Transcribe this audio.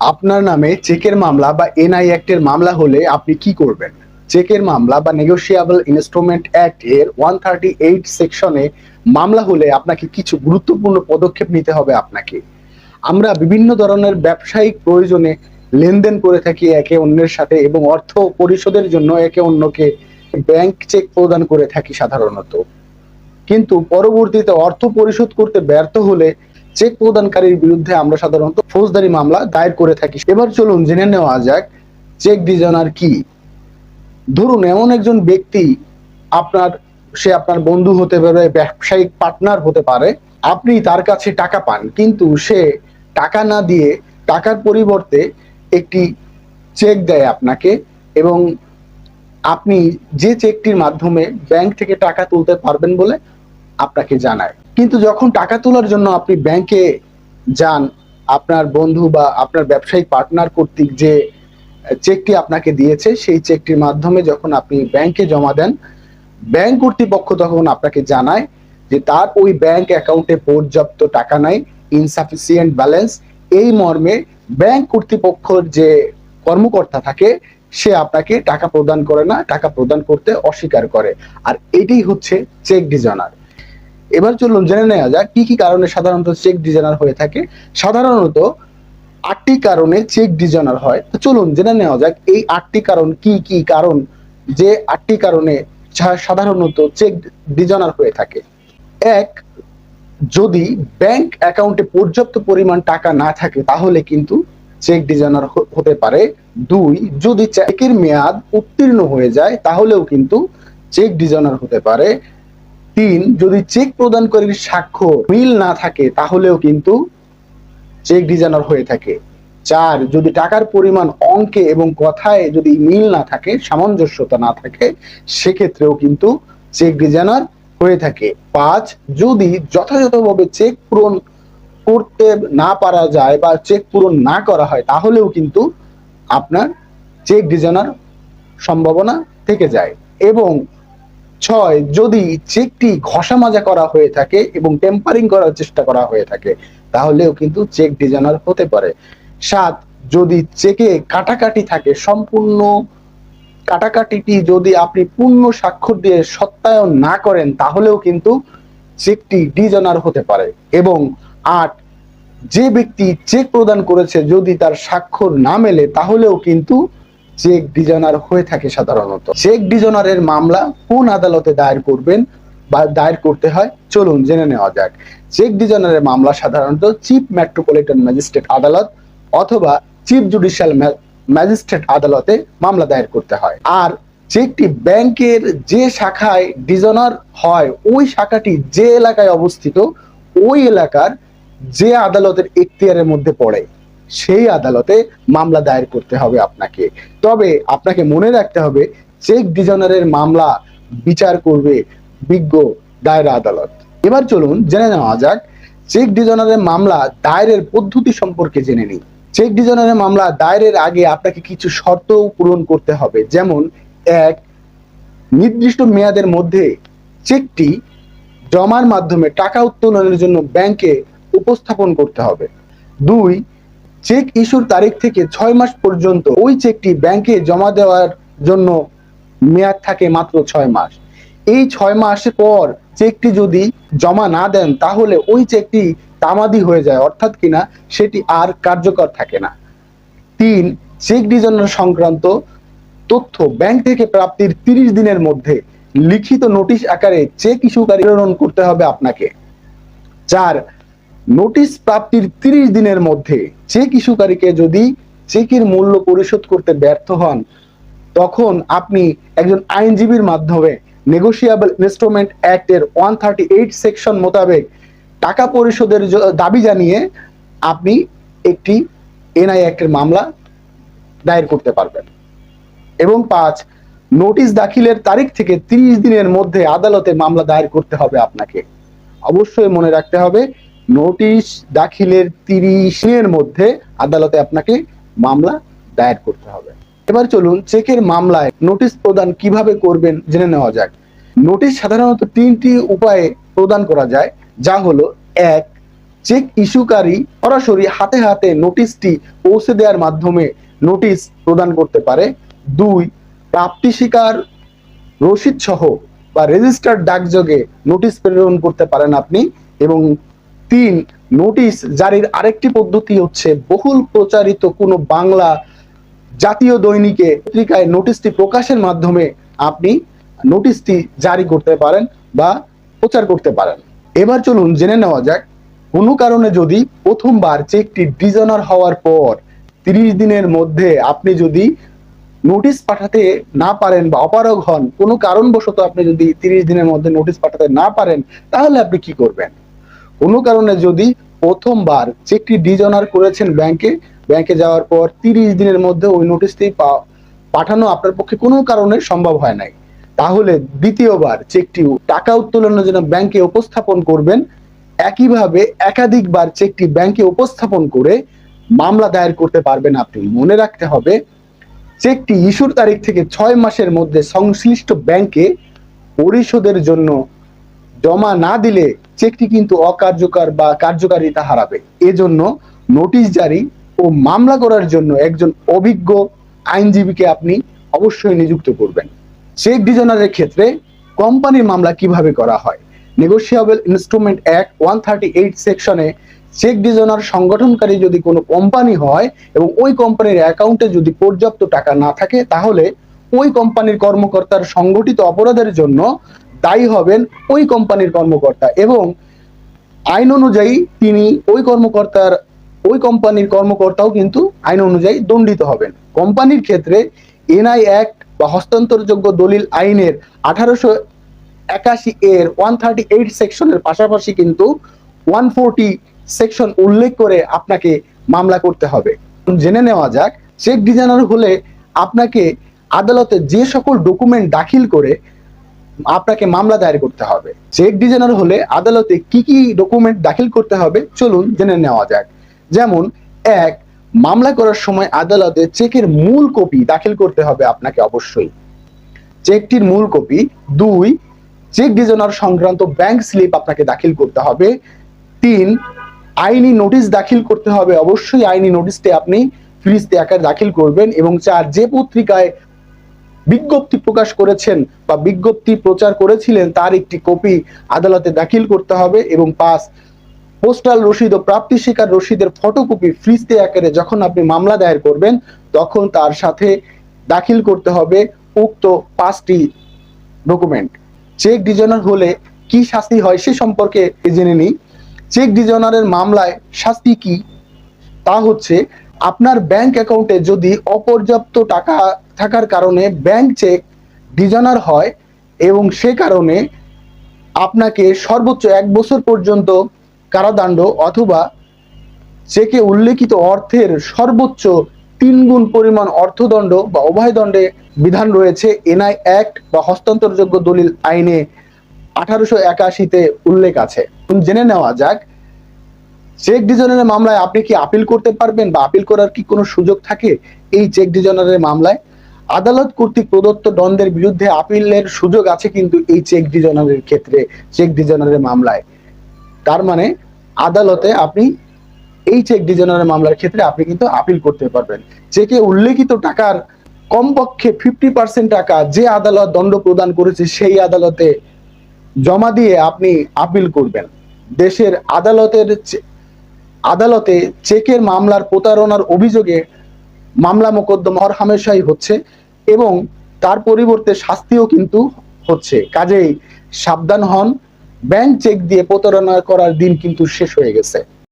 আপনার নামে চেকের মামলা বা এনআই অ্যাক্টের মামলা হলে আপনি কি করবেন? চেকের মামলা বা নেগোশিয়েবল ইনস্ট্রুমেন্ট অ্যাক্ট এর ওয়ান থার্টি এইট সেকশনে মামলা হলে আপনাকে কিছু গুরুত্বপূর্ণ পদক্ষেপ নিতে হবে আপনাকে। আমরা বিভিন্ন ধরনের ব্যবসায়িক প্রয়োজনে লেনদেন করে থাকি একে অন্যের সাথে এবং অর্থ পরিশোধের জন্য একে অন্যকে ব্যাংক চেক প্রদান করে থাকি সাধারণত। কিন্তু পরবর্তীতে অর্থ পরিশোধ করতে ব্যর্থ হলে চেক প্রদানকারীর বিরুদ্ধে আমরা সাধারণত ফৌজদারি মামলা দায়ের করে থাকি। এবার চলুন জেনে নেওয়া যাক চেক ডিজাইনার কি। ধরুন এমন একজন ব্যক্তি আপনার, সে আপনার বন্ধু হতে পারে, ব্যবসায়িক পার্টনার হতে পারে, আপনি তার কাছে টাকা পান, কিন্তু সে টাকা না দিয়ে টাকার পরিবর্তে একটি চেক দেয় আপনাকে এবং আপনি যে চেকটির মাধ্যমে ব্যাংক থেকে টাকা তুলতে পারবেন বলে আপনাকে জানায়। কিন্তু যখন টাকা তোলার জন্য আপনি ব্যাংকে যান, আপনার বন্ধু বা আপনার ব্যবসায়িক পার্টনার কর্তৃক যে চেকটি আপনাকে দিয়েছে, সেই চেকটির মাধ্যমে যখন আপনি ব্যাংকে জমা দেন ব্যাংক কর্তৃপক্ষ তখন আপনাকে জানায় যে তার ওই ব্যাংক অ্যাকাউন্টে পর্যাপ্ত টাকা নাই ইনসাফিসিয়েন্ট ব্যালেন্স এই মর্মে ব্যাংক কর্তৃপক্ষর যে কর্মকর্তা থাকে, সে আপনাকে টাকা প্রদান করে না, টাকা প্রদান করতে অস্বীকার করে। আর এটাই হচ্ছে চেক ডিজাইনার এবার চলুন জেনে নেওয়া যাক কি কি কারণে সাধারণত চেক ডিজাইনার হয়ে থাকে। সাধারণত আটটি কারণে চেক ডিজাইনার হয়। তো চলুন জেনে নেওয়া যাক এই আটটি কারণ কি কি কারণ যে আটটি কারণে সাধারণত চেক ডিজাইনার হয়ে থাকে। এক, যদি ব্যাংক অ্যাকাউন্টে পর্যাপ্ত পরিমাণ টাকা না থাকে তাহলে কিন্তু চেক ডিজাইনার হতে পারে। দুই, যদি চেকের মেয়াদ উত্তীর্ণ হয়ে যায় তাহলেও কিন্তু চেক ডিজাইনার হতে পারে। তিন, যদি চেক প্রদানকারীর স্বাক্ষর মিল না থাকে, তাহলেও কিন্তু চেক ডিজাইনার হয়ে থাকে। চার, যদি টাকার পরিমাণ অঙ্কে এবং কথায় যদি মিল না থাকে, সামঞ্জস্যতা না থাকে, সেক্ষেত্রেও কিন্তু চেক ডিজাইনার হয়ে থাকে। পাঁচ, যদি যথাযথভাবে চেক পূরণ করতে না পারা যায় বা চেক পূরণ না করা হয়, তাহলেও কিন্তু আপনার চেক ডিজাইনার সম্ভাবনা থেকে যায়। এবং ছয়, যদি চেকটি ঘষা মাজা করা হয়ে থাকে এবং টেম্পারিং করার চেষ্টা করা হয়ে থাকে, তাহলেও কিন্তু চেক ডিজাইনার হতে পারে। সাত, যদি চেকে কাটাকাটি থাকে, সম্পূর্ণ কাটাকাটিটি যদি আপনি পূর্ণ স্বাক্ষর দিয়ে সত্যায়ন না করেন, তাহলেও কিন্তু চেকটি ডিজাইনার হতে পারে। এবং আট, যে ব্যক্তি চেক প্রদান করেছে যদি তার স্বাক্ষর না মেলে, তাহলেও কিন্তু চেক ডিজাইনার হয়ে থাকে সাধারণত। চেক ডিজাইনারের মামলা কোন আদালতে দায়ের করবেন বা দায়ের করতে হয়, চলুন জেনে নেওয়া যাক। চেক ডিজাইনারের মামলা সাধারণত চিফ মেট্রোপলিটন ম্যাজিস্ট্রেট আদালত অথবা চিফ জুডিশিয়াল ম্যাজিস্ট্রেট আদালতে মামলা দায়ের করতে হয়। আর চেকটি ব্যাংকের যে শাখায় ডিজাইনার হয়, ওই শাখাটি যে এলাকায় অবস্থিত, ওই এলাকার যে আদালতের এখতিয়ারের মধ্যে পড়ে। সেই আদালতে মামলা দায়ের করতে হবে আপনাকে। তবে আপনাকে মনে রাখতে হবে, চেক ডিজাইনারের মামলা বিচার করবে বিজ্ঞ দায়রা আদালত। এবার চলুন জেনে নেওয়া যাক, চেক ডিজাইনারের মামলা দায়েরের পদ্ধতি সম্পর্কে জেনে নিই। চেক ডিজাইনারের মামলা দায়েরের আগে আপনাকে কিছু শর্ত পূরণ করতে হবে, যেমন এক, নির্দিষ্ট মেয়াদের মধ্যে চেকটি জমার মাধ্যমে টাকা উত্তোলনের জন্য ব্যাংকে উপস্থাপন করতে হবে। দুই চেক ইস্যুর তারিখ থেকে ছয় মাস পর্যন্ত ওই চেকটি ব্যাংকে জমা দেওয়ার জন্য মেয়াদ থাকে মাত্র ছয় মাস। এই ছয় মাস পর চেকটি যদি জমা না দেন, তাহলে ওই চেকটি তামাদি হয়ে যায়, অর্থাৎ কিনা সেটি আর কার্যকর থাকে না। তিন, চেক ডিজাইনার সংক্রান্ত তথ্য ব্যাংক থেকে প্রাপ্তির তিরিশ দিনের মধ্যে লিখিত নোটিশ আকারে চেক ইস্যুকারী প্রেরণ করতে হবে আপনাকে। চার নোটিশ প্রাপ্তির তিরিশ দিনের মধ্যে চেক ইস্যুকারীকে যদি চেকের মূল্য পরিশোধ করতে ব্যর্থ হন, তখন আপনি একজন আইনজীবীর মাধ্যমে নেগোশিয়েবল ইনস্ট্রুমেন্ট অ্যাক্টের ওয়ান থার্টি এইট সেকশন মোতাবেক টাকা পরিশোধের দাবি জানিয়ে আপনি একটি এনআই অ্যাক্টের মামলা দায়ের করতে পারবেন। এবং পাঁচ, নোটিশ দাখিলের তারিখ থেকে তিরিশ দিনের মধ্যে আদালতে মামলা দায়ের করতে হবে আপনাকে। অবশ্যই মনে রাখতে হবে নোটিশ দাখিলের তিরিশ দিনের মধ্যে আদালতে আপনাকে মামলা দায়ের করতে হবে। এবার চলুন চেকের মামলায় নোটিশ প্রদান কীভাবে করবেন জেনে নেওয়া যাক। নোটিশ সাধারণত তিনটি উপায়ে প্রদান করা যায়, যা হলো, এক, চেক ইস্যুকারী সরাসরি হাতে হাতে নোটিশটি পৌঁছে দেওয়ার মাধ্যমে নোটিশ প্রদান করতে পারে। দুই, প্রাপ্তি স্বীকার রসিদ সহ বা রেজিস্টার্ড ডাকযোগে নোটিশ প্রেরণ করতে পারেন আপনি এবং তিন নোটিশ জারির আরেকটি পদ্ধতি হচ্ছে বহুল প্রচারিত কোনো বাংলা জাতীয় দৈনিকে পত্রিকায় নোটিশটি প্রকাশের মাধ্যমে আপনি নোটিশটি জারি করতে পারেন বা প্রচার করতে পারেন। এবার চলুন জেনে নেওয়া যাক, কোনো কারণে যদি প্রথমবার চেকটি ডিজনার হওয়ার পর তিরিশ দিনের মধ্যে আপনি যদি নোটিশ পাঠাতে না পারেন বা অপারগ হন, কোনো কারণবশত আপনি যদি তিরিশ দিনের মধ্যে নোটিশ পাঠাতে না পারেন, তাহলে আপনি কি করবেন? কোনো কারণে যদি প্রথমবার চেকটি ডিজনার করেছেন ব্যাংকে ব্যাংকে যাওয়ার পর তিরিশ দিনের মধ্যে ওই নোটিশটি পাঠানো আপনার পক্ষে কোনো কারণে সম্ভব হয় নাই। তাহলে দ্বিতীয়বার চেকটি টাকা উত্তোলনের জন্য ব্যাংকে উপস্থাপন করবেন। একইভাবে একাধিকবার চেকটি ব্যাংকে উপস্থাপন করে মামলা দায়ের করতে পারবেন আপনি। মনে রাখতে হবে, চেকটি ইস্যুর তারিখ থেকে ছয় মাসের মধ্যে সংশ্লিষ্ট ব্যাংকে পরিশোধের জন্য জমা না দিলে চেকটি কিন্তু অকার্যকর বা কার্যকারিতা হারাবে। এজন্য নোটিশ জারি ও মামলা করার জন্য একজন অভিজ্ঞ আইনজীবীকে আপনি অবশ্যই নিযুক্ত করবেন। চেক ডিজনারের ক্ষেত্রে কোম্পানির মামলা কীভাবে করা হয়? Negotiable instrument act one thirty eight সেকশনে চেক ডিজনার সংগঠনকারী যদি কোনো কোম্পানি হয় এবং ওই কোম্পানির অ্যাকাউন্টে যদি পর্যাপ্ত টাকা না থাকে, তাহলে ওই কোম্পানির কর্মকর্তার সংগঠিত অপরাধের জন্য দায়ী হবেন ওই কোম্পানির কর্মকর্তা এবং আইন অনুযায়ী তিনি ওই কর্মকর্তার, ওই কোম্পানির কর্মকর্তাও কিন্তু আইন অনুযায়ী দণ্ডিত হবেন। কোম্পানির ক্ষেত্রে এনআই অ্যাক্ট বা হস্তান্তরযোগ্য দলিল আইনের আঠারোশো একাশি এর ওয়ান থার্টি এইট সেকশনের পাশাপাশি কিন্তু ওয়ান ফোরটি সেকশন উল্লেখ করে আপনাকে মামলা করতে হবে। জেনে নেওয়া যাক চেক ডিজাইনার হলে আপনাকে আদালতে যে সকল ডকুমেন্ট দাখিল করে আপনাকে মামলা দায়ের করতে হবে। চেক ডিজাইনার হলে আদালতে কি কি ডকুমেন্ট দাখিল করতে হবে চলুন জেনে নেওয়া যাক। যেমন, এক, মামলা করার সময় আদালতে চেকের মূল কপি দাখিল করতে হবে আপনাকে অবশ্যই। চেকটির মূল কপি। দুই চেক ডিজাইনার সংক্রান্ত ব্যাংক স্লিপ আপনাকে দাখিল করতে হবে। তিন, আইনি নোটিশ দাখিল করতে হবে। অবশ্যই আইনি নোটিশটি আপনি ফিরিস্তি আকারে দাখিল করবেন এবং চার, যে পত্রিকায় বিজ্ঞপ্তি প্রকাশ করেছেন বা বিজ্ঞপ্তি প্রচার করেছিলেন তার একটি কপি আদালতে দাখিল করতে হবে এবং পাস পোস্টাল রসিদ ও প্রাপ্তি স্বীকার রসিদের ফটোকপি ফ্রিজতে আকারে যখন আপনি মামলা দায়ের করবেন, তখন তার সাথে দাখিল করতে হবে উক্ত পাঁচটি ডকুমেন্ট। চেক ডিজনার হলে কি শাস্তি হয় সে সম্পর্কে জেনে নিই। চেক ডিজনারের মামলায় শাস্তি কি? তা হচ্ছে আপনার ব্যাংক অ্যাকাউন্টে যদি অপর্যাপ্ত টাকা থাকার কারণে ব্যাংক চেক ডিজনার হয় এবং সে কারণে আপনাকে সর্বোচ্চ এক বছর পর্যন্ত কারাদণ্ড অথবা চেকে উল্লেখিত অর্থের সর্বোচ্চ তিন গুণ পরিমাণ অর্থদণ্ড বা অভয়দণ্ডে বিধান রয়েছে এনআই অ্যাক্ট বা হস্তান্তরযোগ্য দলিল আইনে আঠারোশো একাশিতে উল্লেখ আছে। জেনে নেওয়া যাক চেক ডিজনারের মামলায় আপনি কি আপিল করতে পারবেন বা আপিল করার কি কোনো সুযোগ থাকে? এই চেক ডিজনারের মামলায় আদালত কর্তৃক প্রদত্ত দণ্ডের বিরুদ্ধে আপিলের সুযোগ আছে কিন্তু এই চেক ডিজনারের ক্ষেত্রে চেক ডিজনারের মামলায়। তার মানে আদালতে আপনি এই চেক ডিজনারের মামলার ক্ষেত্রে আপনি কিন্তু আপিল করতে পারবেন। চেকে উল্লেখিত টাকার কমপক্ষে ফিফটি পার্সেন্ট টাকা যে আদালত দণ্ড প্রদান করেছে সেই আদালতে জমা দিয়ে আপনি আপিল করবেন। দেশের আদালতের আদালতে চেকের মামলার প্রতারণার অভিযোগে মামলা মোকদ্দমা হামেশাই হচ্ছে এবং তার পরিবর্তে শাস্তিও কিন্তু হচ্ছে। কাজেই সাবধান হন, ব্যাংক চেক দিয়ে প্রতারণা করার দিন কিন্তু শেষ হয়ে গেছে।